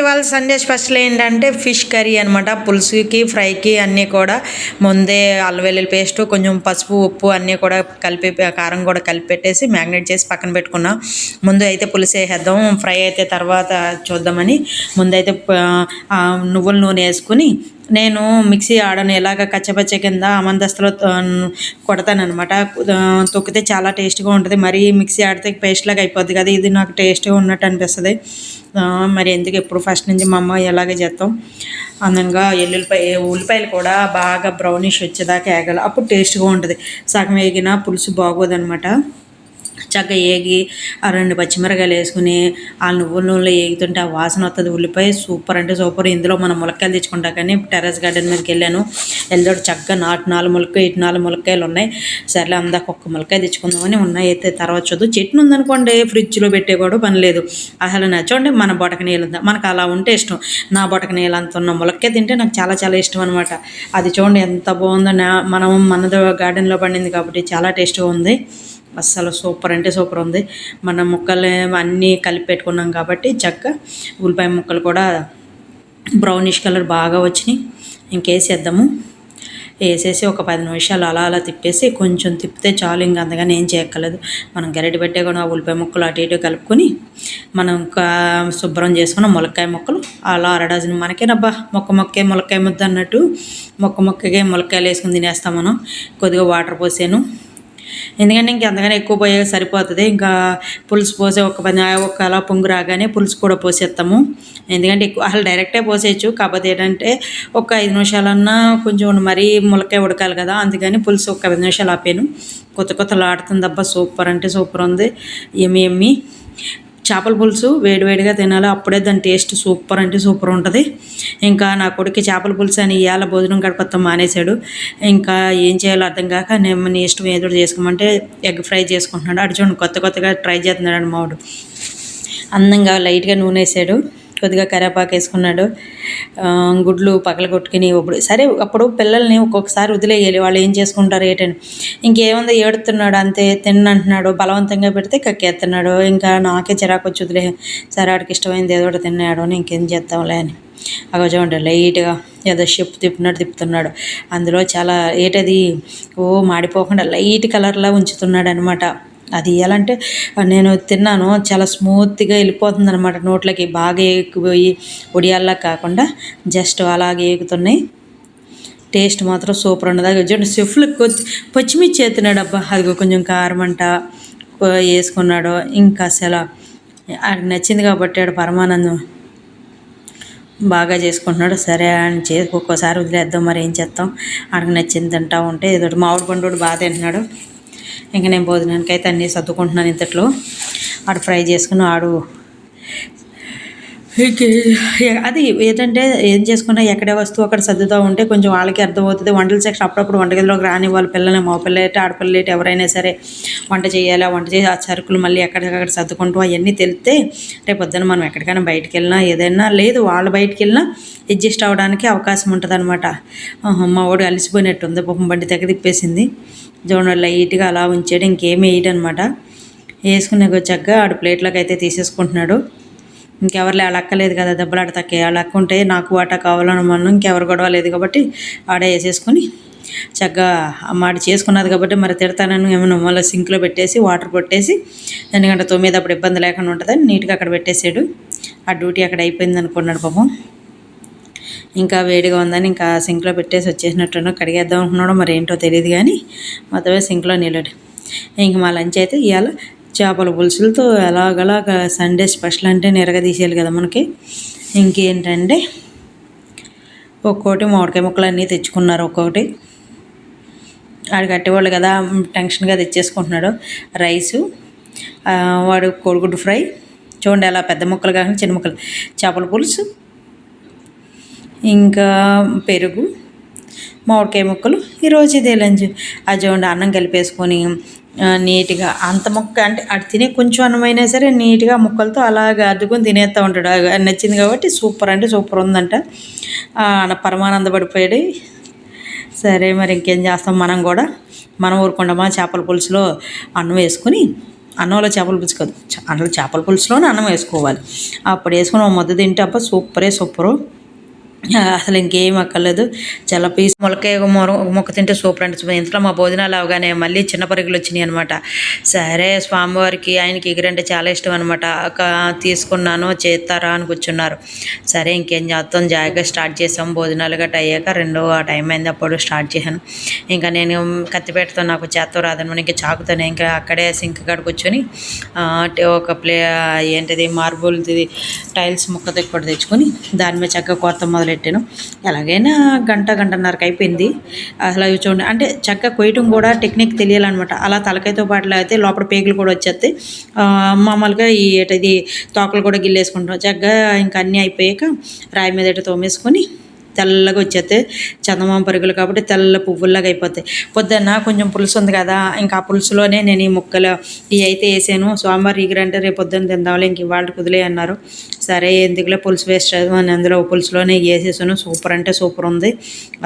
ఇవాళ Sunday special ఏంటంటే fish curry అనమాట పులుసుకి ఫ్రైకి అన్నీ కూడా ముందే అల్లం వెల్లుల్లి పేస్ట్ కొంచెం పసుపు ఉప్పు అన్నీ కూడా కలిపి కారం కూడా కలిపి పెట్టేసి మ్యాగ్నేట్ చేసి పక్కన పెట్టుకున్నా. ముందు అయితే పులుసు వేసేద్దాం ఫ్రై అయితే తర్వాత చూద్దామని. ముందైతే నువ్వుల నూనె వేసుకుని నేను మిక్సీ ఆడను ఎలాగ కచ్చపచ్చ కింద అమందస్తులో కొడతానమాట తొక్కితే చాలా టేస్ట్గా ఉంటుంది. మరి మిక్సీ ఆడితే పేస్ట్ లాగా అయిపోద్ది కదా ఇది నాకు టేస్ట్గా ఉన్నట్టు అనిపిస్తుంది. మరి ఎందుకు ఎప్పుడు ఫస్ట్ నుంచి మా అమ్మ ఎలాగే చేస్తాం? అందంగా ఎల్లుల్లిపాయ ఉల్లిపాయలు కూడా బాగా బ్రౌనిష్ వచ్చేదాకా వేగాలి అప్పుడు టేస్ట్గా ఉంటుంది. సగం వేగిన పులుసు బాగోదనమాట చక్కగా ఏగి ఆ రెండు పచ్చిమిరకాయలు వేసుకుని ఆ నువ్వుల నూనెలో ఏగుతుంటే ఆ వాసన వస్తుంది ఉల్లిపాయ సూపర్ అంటే సూపర్. ఇందులో మనం ములక్కాయలు తెచ్చుకుంటా కానీ టెర్రస్ గార్డెన్ మీదకి వెళ్ళాను. వెళ్తాడు చక్కగా నాటు నాలుగు ములక్కాయ ఇటు నాలుగు ములక్కాయలు ఉన్నాయి. సర్లే అందాక ఒక్క ములక్కాయ తెచ్చుకుందామని ఉన్నాయి అయితే తర్వాత చదువు చెట్టు ఉందనుకోండి ఫ్రిడ్జ్లో పెట్టే కూడా పని లేదు. అసలు నచ్చండి మన బొటక నీళ్ళంతా మనకు అలా ఉంటే ఇష్టం. నా బొటక నీళ్ళంత ఉన్న ములక్కాయ తింటే నాకు చాలా చాలా ఇష్టం అనమాట అది చూడండి ఎంత బాగుందో. నా- మనం మనది గార్డెన్లో పండింది కాబట్టి చాలా టేస్ట్గా ఉంది. అస్సలు సూపర్ అంటే సూపర్ ఉంది. మన ముక్కలు అన్నీ కలిపి పెట్టుకున్నాం కాబట్టి చక్క ఉల్లిపాయ ముక్కలు కూడా బ్రౌనిష్ కలర్ బాగా వచ్చినాయి. ఇంకేసేద్దాము. వేసేసి ఒక పది నిమిషాలు అలా అలా తిప్పేసి కొంచెం తిప్పితే చాలు ఇంకా అంతగానే ఏం చేయక్కర్లేదు. మనం గరిటె పెట్టే కూడా ఆ ఉల్లిపాయ ముక్కలు అటు ఇటు కలుపుకొని మనం ఇంకా శుభ్రం చేసుకున్న ములక్కాయ ముక్కలు అలా అరడజన్ మనకేనబ్బా మొక్క మొక్కే ములక్కాయ ముద్ద అన్నట్టు మొక్క మొక్కగా ములక్కాయలు వేసుకుని తినేస్తాం మనం. కొద్దిగా వాటర్ పోసాను. ఎందుకంటే ఇంక అంతగానే ఎక్కువ పోయే సరిపోతుంది. ఇంకా పులుసు పోసే ఒక పని ఒక అలా పొంగు రాగానే పులుసు కూడా పోసేస్తాము ఎందుకంటే ఎక్కువ అసలు డైరెక్టే పోసేయచ్చు. కాకపోతే ఏంటంటే ఒక ఐదు నిమిషాలన్నా కొంచెం మరీ ములకాయ ఉడకాలి కదా అందుకని పులుసు ఒక ఐదు నిమిషాలు ఆపాను. కొత్త కొత్తలు ఆడుతుంది. అబ్బా సూపర్ అంటే సూపర్ ఉంది. ఎమ్మి ఎమ్మి చేపల పులుసు వేడివేడిగా తినాలి. అప్పుడే దాని టేస్ట్ సూపర్ అంటే సూపర్ ఉంటుంది. ఇంకా నా కొడుకు చేపల పులుసు అని ఇవాళ భోజనం గడపత్తం మానేశాడు. ఇంకా ఏం చేయాలో అర్థం కాక నేను నీ ఇష్టం ఏదో చేసుకోమంటే ఎగ్ ఫ్రై చేసుకుంటున్నాడు. అటు చూడండి కొత్త కొత్తగా ట్రై చేస్తున్నాడు మావాడు అందంగా లైట్గా నూనె వేసాడు కొద్దిగా కరేపాకు వేసుకున్నాడు. గుడ్లు పగల కొట్టుకుని ఇప్పుడు సరే అప్పుడు పిల్లల్ని ఒక్కొక్కసారి వదిలేయాలి. వాళ్ళు ఏం చేసుకుంటారు ఏంటని. ఇంకేముందో ఏడుతున్నాడు అంతే తిన్నంటున్నాడు బలవంతంగా పెడితే కక్కేస్తున్నాడు ఇంకా నాకే చిరాకు వచ్చి వదిలే సరే ఆడికి ఇష్టమైంది ఏదో ఒకటి తిన్నాడు అని ఇంకేం చేద్దాంలే అని. అగో చూడండి లైట్గా ఏదో షిప్ తిప్పినట్టు తిప్పుతున్నాడు. అందులో చాలా ఏటది? ఓ మాడిపోకుండా లైట్ కలర్లా ఉంచుతున్నాడు అనమాట అది ఎలాంటే నేను తిన్నాను చాలా స్మూత్గా వెళ్ళిపోతుంది అనమాట నోట్లకి బాగా ఎగిపోయి ఉడియాల్లా కాకుండా జస్ట్ అలాగే ఎగుతున్నాయి టేస్ట్ మాత్రం సూపర్ ఉన్నది చూడండి. చెఫ్లు పచ్చిమిర్చి ఎత్తున్నాడు అబ్బా. అది కొంచెం కారం అంట వేసుకున్నాడు. ఇంకా అసలు ఆడికి నచ్చింది కాబట్టి ఆడు పరమానందం బాగా చేసుకుంటున్నాడు. సరే అని చేసి ఒక్కోసారి వదిలేద్దాం మరి ఏం చేస్తాం? ఆడికి నచ్చింది తింటా ఉంటే ఏదో ఒకటి మామిడి పండు కూడా బాగా తింటున్నాడు. ఇంకా నేను భోజనానికి అయితే అన్నీ సర్దుకుంటున్నాను ఇంతట్లో. ఆడు ఫ్రై చేసుకుని ఆడు అది ఏంటంటే ఏం చేసుకున్నా ఎక్కడే వస్తువు అక్కడ సర్దుతూ ఉంటే కొంచెం వాళ్ళకి అర్థమవుతుంది. వంటల సెక్షన్ అప్పుడప్పుడు వంటగదిలోకి రాని వాళ్ళ పిల్లల్ని మా పిల్లలేట ఆడపిల్లలేట ఎవరైనా సరే వంట చేయాలా? వంట చేసి ఆ సరుకులు మళ్ళీ ఎక్కడికక్కడ సర్దుకుంటూ అవన్నీ తెలిస్తే రేపు పొద్దున మనం ఎక్కడికైనా బయటికి వెళ్ళినా ఏదైనా లేదు వాళ్ళు బయటికి వెళ్ళినా అడ్జస్ట్ అవ్వడానికి అవకాశం ఉంటుంది అనమాట మా వాడు అలిసిపోయినట్టుంది. పాపం బండి దగ్గర తిప్పేసింది. జోన లైట్గా అలా ఉంచాడు. వేయడం వేయడనమాట వేసుకునే వచ్చాక ఆడు ప్లేట్లోకి అయితే తీసేసుకుంటున్నాడు. ఇంకెవరు వాళ్ళు అక్కలేదు కదా దెబ్బలాడతాకే వాళ్ళు అక్క ఉంటే నాకు వాటా కావాలని మనం ఇంకెవరు గొడవ లేదు కాబట్టి ఆడే వేసేసుకొని చక్కగా మాడి చేసుకున్నది కాబట్టి మరి తిడతానని ఏమైనా మళ్ళీ సింక్లో పెట్టేసి వాటర్ కొట్టేసి ఎందుకంటే తొమ్మిది అప్పుడు ఇబ్బంది లేకుండా ఉంటుందని నీట్గా అక్కడ పెట్టేసాడు. ఆ డ్యూటీ అక్కడ అయిపోయింది అనుకున్నాడు పాపం. ఇంకా వేడిగా ఉందని ఇంకా సింక్లో పెట్టేసి వచ్చేసినట్టున్నా కడిగేద్దాం అనుకున్నాడో మరి ఏంటో తెలియదు కానీ మొత్తమే సింక్లో నిలడు ఇంక మా లంచ్ అయితే ఇవాళ చేపల పులుసులతో ఎలాగలాగ సండే స్పెషల్ అంటే నిరగదీసేయాలి కదా మనకి. ఇంకేంటంటే ఒక్కోటి మామిడికాయ ముక్కలు అన్నీ తెచ్చుకున్నారు ఒక్కొక్కటి ఆడు కట్టేవాళ్ళు కదా టెన్షన్గా తెచ్చేసుకుంటున్నాడు. రైసు వాడు కోడిగుడ్డు ఫ్రై. చూడండి అలా పెద్ద ముక్కలు కాకుండా చిన్న ముక్కలు. చేపల పులుసు ఇంకా పెరుగు మామిడికాయ ముక్కలు. ఈరోజు ఇదే లంచ్. అది అన్నం కలిపేసుకొని నీట్గా అంత ముక్క అంటే అటు తినే కొంచెం అన్నమైనా సరే నీట్గా ముక్కలతో అలాగ అద్దుకొని తినేస్తూ ఉంటాడు. నచ్చింది కాబట్టి సూపర్ అంటే సూపర్ ఉందంట. పరమానంద పడిపోయాడు సరే మరి ఇంకేం చేస్తాం మనం కూడా? మనం ఊరుకుంటామా? చేపల పులుసులో అన్నం వేసుకుని అన్నంలో చేపల పులుసు కాదు అందులో చేపల పులుసులోనే అన్నం వేసుకోవాలి. అప్పుడు వేసుకుని ఒక ముద్ద తింటే అబ్బా సూపరే సూపరు. అసలు ఇంకేం అక్కర్లేదు. చాలా పీస్ మొలకే మొర మొక్క తింటే సూపర్ అంటే ఇంట్లో ఇంతలో మా భోజనాలు అవగానే మళ్ళీ చిన్న పరుగులు వచ్చినాయి అనమాట సరే స్వామివారికి ఆయనకి ఎగిరంటే చాలా ఇష్టం అనమాట తీసుకున్నాను చేస్తారా అని కూర్చున్నారు. సరే ఇంకేం చేస్తాం జాయిగా స్టార్ట్ చేసాం. భోజనాలు గట్ట అయ్యాక రెండో ఆ టైం అయింది. అప్పుడు స్టార్ట్ చేశాను. ఇంకా నేను కత్తిపెట్టతో నాకు చేత్తో రాదనమాట ఇంకా చాకుతాను ఇంకా అక్కడే సింక్ కాడ కూర్చొని ఒక ప్లే ఏంటిది మార్బుల్ది టైల్స్ ముక్క తెక్కటి తెచ్చుకొని దాని మీద చక్కగా కొత్త పెట్టాను. ఎలాగైనా గంట గంటన్నరకు అయిపోయింది. అసలు చూడండి అంటే చక్కగా కొయ్యటం కూడా టెక్నిక్ తెలియాలన్నమాట. అలా తలకాయతో పాటు అయితే లోపల పేగులు కూడా వచ్చేస్తాయి. మామూలుగా ఈ ఏటది తోకలు కూడా గిల్లేసుకుంటాం. చక్కగా ఇంకా అన్నీ అయిపోయాక రాయి మీద తోమేసుకొని తెల్లగా వచ్చేస్తాయి చందమామ పరుగులు కాబట్టి తెల్ల పువ్వుల్లాగా అయిపోతాయి. పొద్దున్న కొంచెం పులుసు ఉంది కదా ఇంకా ఆ పులుసులోనే నేను ఈ ముక్కలు ఇవి అయితే వేసాను. సోమవారం ఈగరంటే రేపు పొద్దున్న తిందాంలే ఇంక ఇవాళ కుదిలే అన్నారు. సరే ఎందుకులే పులుసు వేస్ట్ అని అందులో పులుసులోనే వేసేసాను. సూపర్ అంటే సూపర్ ఉంది.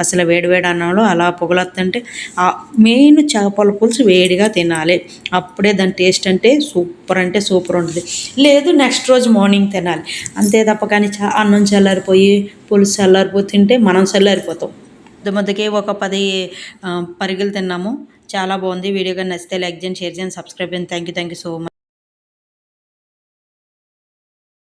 అసలు వేడి వేడి అన్నంలో అలా పొగలొస్తుంటే ఆ మెయిన్ చేపల పులుసు వేడిగా తినాలి. అప్పుడే దాని టేస్ట్ అంటే సూపర్ అంటే సూపర్ ఉంటుంది. లేదు నెక్స్ట్ రోజు మార్నింగ్ తినాలి. అంతే తప్ప కానీ చా అన్నం చల్లారిపోయి పులుసు చల్లారిపోయి తింటే మనం చల్లారిపోతాం. ముద్ద ముద్దకి ఒక పది పరిగెలు తిన్నాము. చాలా బాగుంది. వీడియో కానీ నచ్చితే లైక్ చేయండి షేర్ చేయండి సబ్స్క్రైబ్ చేయండి. Thank you thank you so much